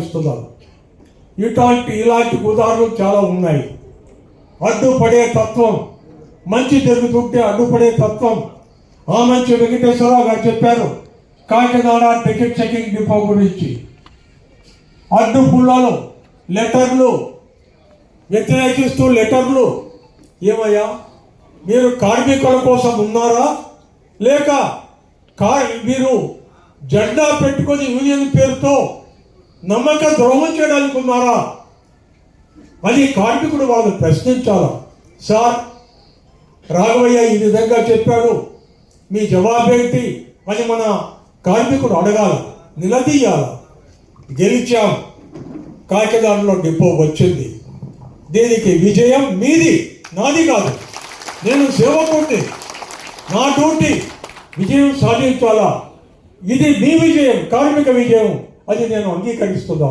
ఇస్తున్నారు ఇటువంటి ఇలాంటి ఉదాహరణలు చాలా ఉన్నాయి. అడ్డుపడే తత్వం మంచి జరుగుతుంటే అడ్డుపడే తత్వం. ఆ మంచి వెంకటేశ్వరరావు గారు చెప్పారు కాకినాడ టికెట్ చెకింగ్ డిపో గురించి. అడ్డు పుల్లలు లెటర్లు వ్యతిరేకిస్తూ లెటర్లు. ఏమయ్యా మీరు కార్మికుల కోసం ఉన్నారా? లేక కా మీరు జెండా పెట్టుకొని యూనియన్ పేరుతో నమ్మక ద్రోహం చేయడానికి ఉన్నారా కార్మికుడు వాళ్ళు ప్రశ్నించాలా? సార్ రాఘవయ్య ఈ విధంగా చెప్పాడు. మీ జవాబేంటి? అని మన కార్మికుడు అడగాల. నిలదీయాల. గెలిచాం. కాకినాడలో డిపో వచ్చింది. దీనికి విజయం మీది నాది కాదు. నేను సేవకుండి నా డ్యూటీ విజయం సాధించాలా? ఇది మీ విజయం కార్మిక విజయం. అది నేను అంగీకరిస్తున్నాను.